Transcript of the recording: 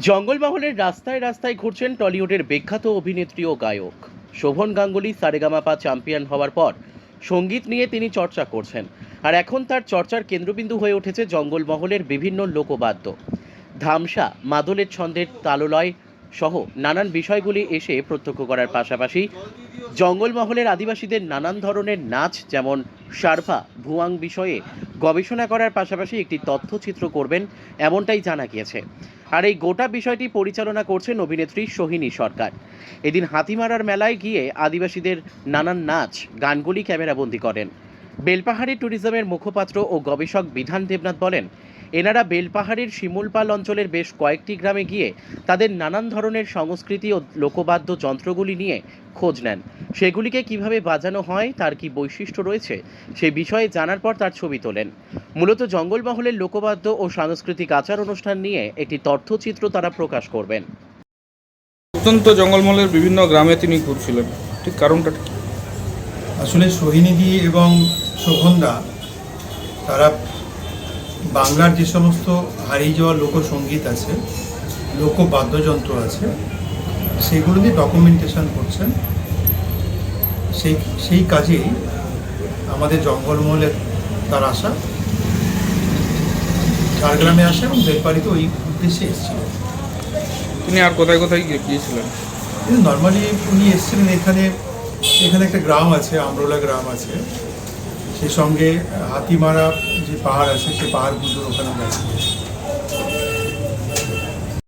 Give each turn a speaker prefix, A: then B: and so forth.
A: জঙ্গলমহলের রাস্তায় রাস্তায় ঘুরছেন টলিউডের বিখ্যাত অভিনেত্রী ও গায়ক। শোভন গাঙ্গুলি, সারেগামাপা চ্যাম্পিয়ন হওয়ার পর সংগীত নিয়ে তিনি চর্চা করছেন। আর এখন তার চর্চার কেন্দ্রবিন্দু হয়ে উঠেছে জঙ্গলমহলের বিভিন্ন লোকবাদ্য। ধামসা, মাদলের ছন্দের তাললয় সহ নানান বিষয়গুলি এসে প্রত্যক্ষ করার পাশাপাশি জঙ্গলমহলের আদিবাসীদের নানান ধরনের নাচ, যেমন সারভা, ভুয়াং বিষয়ে গবেষণা করার পাশাপাশি একটি তথ্যচিত্র করবেন, এমনটাই জানা গিয়েছে। আর এই গোটা বিষয়টি পরিচালনা করছেন অভিনেত্রী সোহিনী সরকার। এদিন হাতিমারার মেলায় গিয়ে আদিবাসীদের নানান নাচ, গানগুলি ক্যামেরাবন্দি করেন। বেলপাহাড়ি ট্যুরিজমের মুখপাত্র ও গবেষক বিধান দেবনাথ বলেন এনারা বেলপাহাড়ির শিমুলপাল অঞ্চলের বেশ কয়েকটি গ্রামে গিয়ে তাদের নানান ধরনের সংস্কৃতি ও লোকবাদ্য যন্ত্রগুলি নিয়ে খোঁজ নেন। সেগুলিকে কীভাবে বাজানো হয় তার কি বৈশিষ্ট্য রয়েছে সে বিষয়ে জানার পর তার ছবি তোলেন। মূলত জঙ্গলমহলের লোকবাদ্য ও সাংস্কৃতিক আচার অনুষ্ঠান নিয়ে একটি তথ্যচিত্র তারা প্রকাশ করবেন।
B: অত্যন্ত জঙ্গলমহলের বিভিন্ন গ্রামে তিনি ঘুরছিলেন। ঠিক কারণটা
C: আসলে সোহিনীদি এবং শোভনদা তারা বাংলার যে সমস্ত হারিয়ে যাওয়া লোকসঙ্গীত আছে লোক বাদ্যযন্ত্র আছে সেগুলো দিয়ে ডকুমেন্টেশন করছেন। সেই সেই কাজেই আমাদের জঙ্গলমহলে তার আসা ঝাড়গ্রামে আসা এবং বেলপাড়িতে ওই উদ্দেশ্যে এসেছিল।
B: তিনি আর কোথায় কোথায় গিয়ে- গিয়েছিলেন?
C: কিন্তু নর্মালি উনি এসেছিলেন এখানে এখানে একটা গ্রাম আছে আমরোলা গ্রাম আছে। সেই সঙ্গে হাতিমারা যে পাহাড় আছে সেই পাহাড়গুলোর ওখানে গেছে